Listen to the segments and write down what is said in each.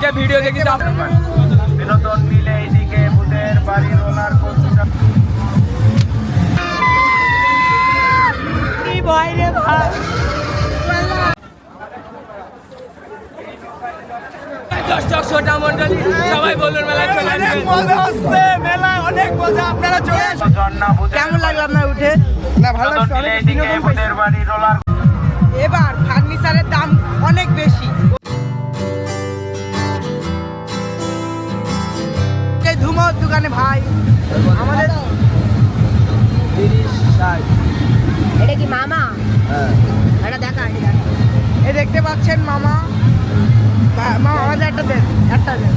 দিনকে ভিডিও দেখি বিনোদন মিলে এইদিকে ভূতের বাড়ি রোলার কোস্টার। দর্শক শ্রোতা মন্ডলী সবাই বলুন মেলায় চলে কেমন লাগল আপনার উঠে? না ভালো লাগছে অনেক বিনোদন পাইছি। এবার ফার্নিচারের দাম অনেক বেশি। দোকানে ভাই। আমাদের এটা কি মামা? এটা দেখা এটা এই দেখতে পাচ্ছেন মামা? মামা আমাদের একটা দেন একটা দেন।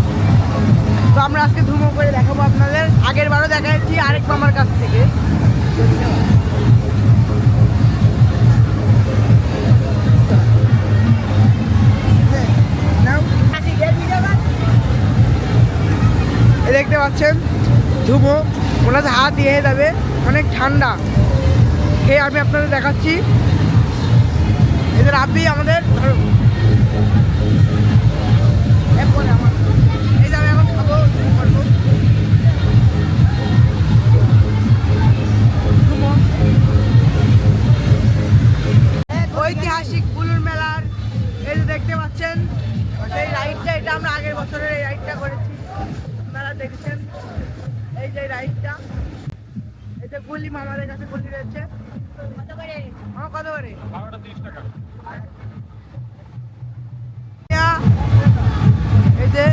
তো আমরা আজকে ধুমো করে দেখাবো আপনাদের। আগের বারও দেখাচ্ছি আরেক মামার কাছ থেকে। দেখতে পাচ্ছেন, ধুমো। ওনার হাত দিয়ে যাবে, অনেক ঠান্ডা। খেয়ে আমি আপনাদের দেখাচ্ছি। এদের আপনি আমাদের। ঐতিহাসিক বুলুর মেলার এই দেখতে পাচ্ছেন এই রাইডটা এটা আমরা আগের বছরের এই রাইডটা করেছি। দেখেছেন? এই যে রাইডটা এই যে গুলি মামাদের কাছে গুলি রয়েছে। কত করে? আমার কত করে? এই যে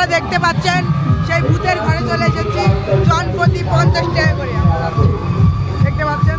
আপনারা দেখতে পাচ্ছেন সেই ভূতের ঘরে চলে এসেছি জনপ্রতি পঞ্চাশ টাকা করে। দেখতে পাচ্ছেন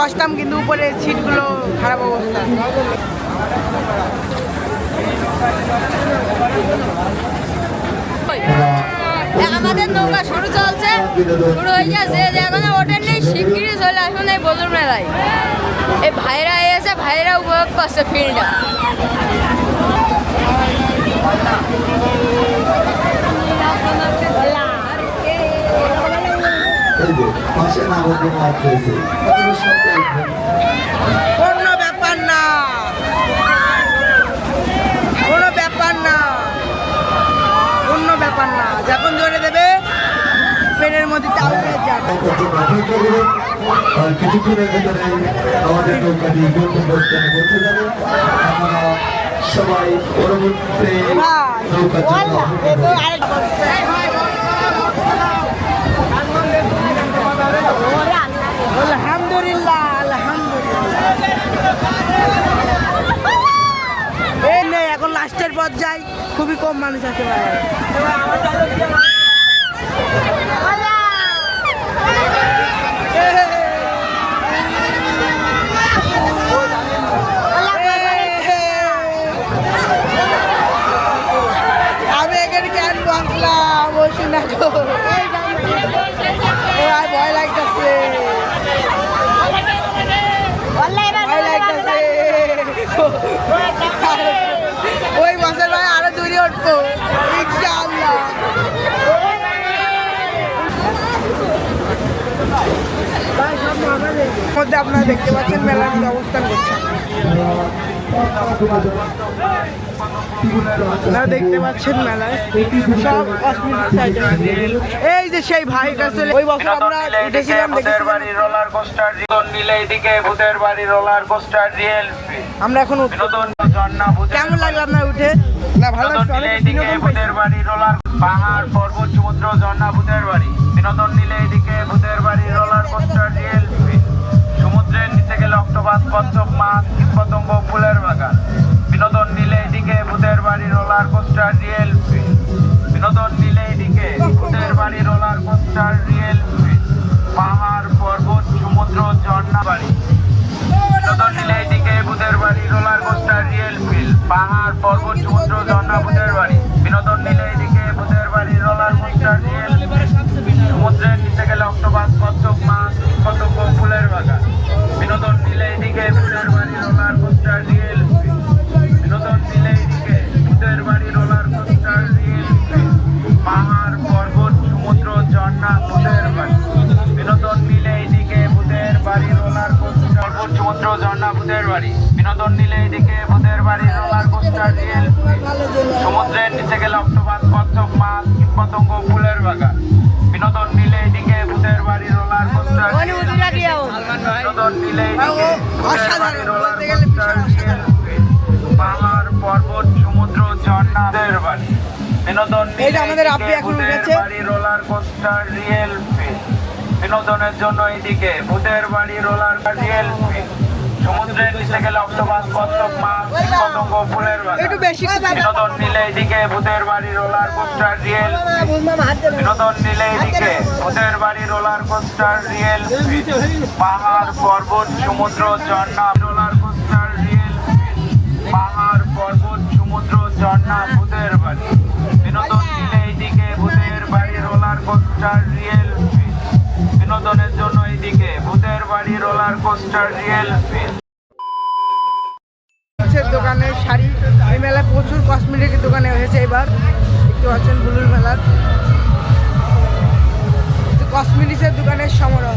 বসতাম কিন্তু উপরে সিটগুলো খারাপ অবস্থা। আমাদের নৌকা শুরু চলছে। শুরু হয়ে গেছে যে এখনও ওঠেন নেই শিগগিরই চলে আসুন এই বদুর মেলায়। এই ভাইরা এসে ভাইরা উপভোগ করছে ফিল্ডটা। এই যে পাশে নাগরিক মাঠ রয়েছে আপনারা সবাই ব্যাপার না। কোনো ব্যাপার না। অন্য ব্যাপার না। যখন জোরে দেবে পেনের মধ্যে চাল আর কিছুক্ষণের ভেতরে আমাদের নৌকাটি গন্তব্যস্থানে পৌঁছে যাবে সবাই পরবর্তী খুবই কম মানুষ আছে বাবার আমি এখানে কেন বাঁচলাম বলছি না ভয় লাগতেছে। ভয় লাগতেছে। को মধ্যে আপনারা দেখতে পাচ্ছেন মেলার মধ্যে অবস্থান করছে আপনারা দেখতে পাচ্ছেন মেলায় সব কসমেটিক্স আইটেম এই যে সেই ভাইটা চলে ওই বছর আমরা উঠেছিলাম বাড়ি রোলার কোস্টার বিনোদন নিলে এদিকে ভূতের বাড়ি রোলার কোস্টার রিয়েল আমরা এখন কেমন লাগল আপনার উঠে? না ভালো লাগছে অনেক ভূতের বাড়ি রোলার পাহাড় পর্বত সমুদ্র ঝর্ণা ভূতের বাড়ি। বিনোদন নিলে এদিকে ভূতের বাড়ি রোলার কোস্টার রিয়েল সমুদ্রের নিচে গেলে অক্টোপাস কচ্ছপ রোলার রিয়েল বিনোদন নিলে এদিকে ভূতের বাড়ি, রোলার কোস্টার রিয়েল পাহাড়, পর্বত, সমুদ্র, ঝর্ণা বাড়ি। বিনোদন নিলে এদিকে ভূতের বাড়ি, রোলার কোস্টার রিয়েল পাহাড়, পর্বত, সমুদ্র, ঝর্ণা ভূতের বাড়ি। বিনোদন নিলে এদিকে ভূতের বাড়ি, রোলার কোস্টার রিয়েল সমুদ্রের নিচে গেলে অক্টোপাস, কচ্ছপ, মাছ কতক ফুলের বাগান। বিনোদন নিলে এদিকে ভূতের বাড়ি ভূতের বাড়ি। বিনোদন নিলে এদিকে ভূতের বাড়ি রোলার কোস্টার রিয়েল। সমুদ্রের নিচে গেলে অক্টোপাস কচ্ছপ মাছ কীটপতঙ্গ ফুলের বাগান। বিনোদন নিলে এদিকে ভূতের বাড়ি রোলার কোস্টার বিনোদন নিলে পাহাড় পর্বত সমুদ্র ঝর্ণা ভূতের বাড়ি। বিনোদন নিলে আমাদের এদিকে এখন উঠেছে। বাড়ি রোলার কোস্টার রিয়েল বিনোদনের জন্য এদিকে ভূতের বাড়ি রোলার রিয়েল সমুদ্রের নিচে গেলে অক্টোপাস কচ্ছপ মাছ কীটপতঙ্গ ফুলের বিনোদন নিলে এদিকে ভূতের বাড়ি রোলার কোস্টার রিয়েল। বিনোদন নিলে এদিকে ভূতের বাড়ি রোলার কোস্টার রিয়েল। পাহাড় পর্বত সমুদ্র ঝর্ণা রোলার কোস্টার রিয়েল। পাহাড় পর্বত সমুদ্র ঝর্ণা ভূতের বাড়ি। বিনোদন নিলে এদিকে ভূতের বাড়ি রোলার কোস্টার রিয়েল। বিনোদনের জন্য এদিকে ভূতের বাড়ি রোলার কোস্টার রিয়েল দোকানে শাড়ি, এই মেলায় প্রচুর কসমেটিক দোকানে হয়েছে এবার। দেখতে পাচ্ছেন বুলুর মেলার। কসমেটিক্সের দোকানের সমারোহ।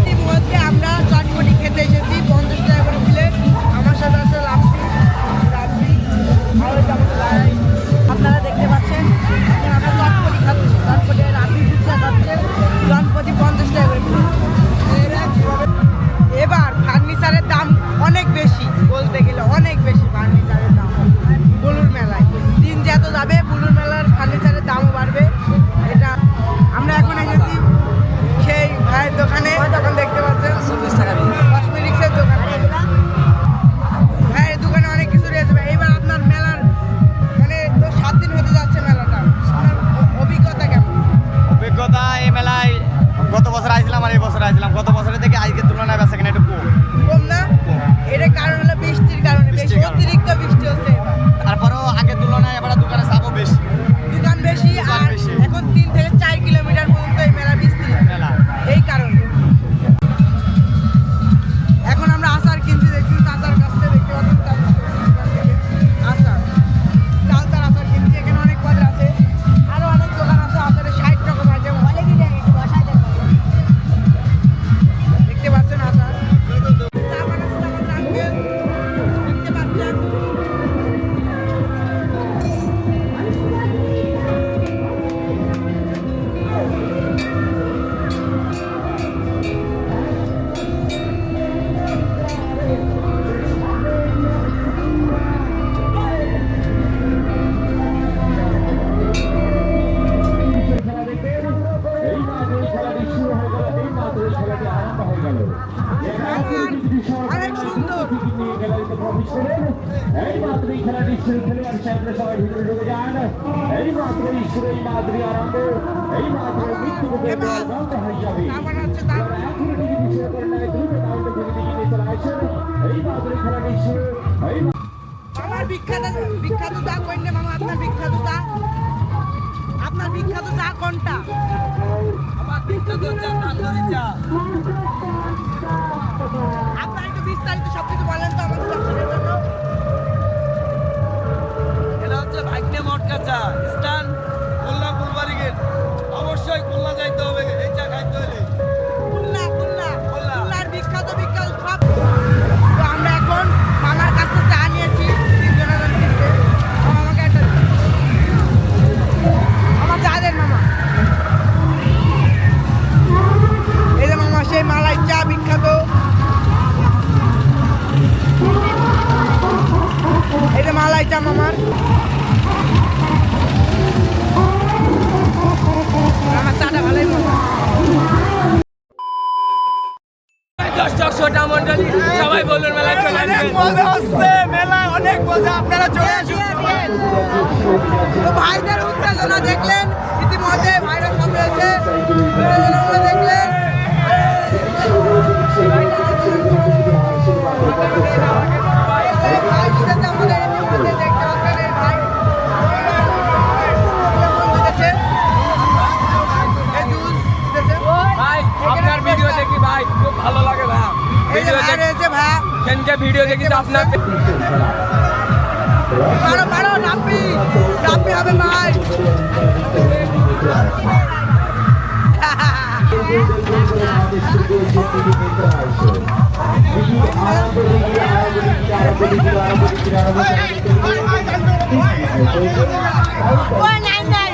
আইছিলাম গত বছরের থেকে আজকে তুলনায় বেচা খেলাটি শুরু এই আমার বিখ্যাত বিখ্যাত চা কোনটা মামা আপনার বিখ্যাত চা আপনার বিখ্যাত চা কোনটা? আমার বিখ্যাত চা তান্দুরি চা আপনার একটু বিস্তারিত সবকিছু বলেন তো আমাদের দর্শকের জন্য। এটা হচ্ছে ভাগ্নে মটকা চা অনেক আপনারা চলে আসুন। তো ভাইদের উত্তেজনা দেখলেন ইতিমধ্যে ভাইরা সব রয়েছে। দেখলেন। ভালো লাগে ভাই। ভিডিও ভাই দেখি। ভাই। ভিডিও দেখি তো আপনার। মারো মারো রাব্বি রাব্বি হবে ভাই ও নাইন নাইন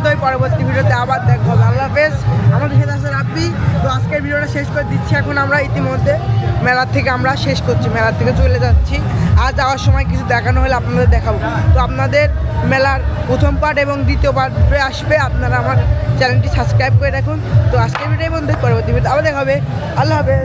পর্যন্তই পরবর্তী ভিডিওতে আবার দেখব আল্লাহ হাফেজ। আমাদের সাথে আছে রাব্বি। তো আজকের ভিডিওটা শেষ করে দিচ্ছি। এখন আমরা ইতিমধ্যে মেলার থেকে আমরা শেষ করছি। মেলার থেকে চলে যাচ্ছি। আর যাওয়ার সময় কিছু দেখানো হলে আপনাদের দেখাবো। তো আপনাদের মেলার প্রথম পার্ট এবং দ্বিতীয় পার্ট আসবে। আপনারা আমার চ্যানেলটি সাবস্ক্রাইব করে রাখুন। তো আজকের ভিডিও বন্ধু পরবর্তী ভিডিও আবার দেখা হবে। আল্লাহ হাফেজ।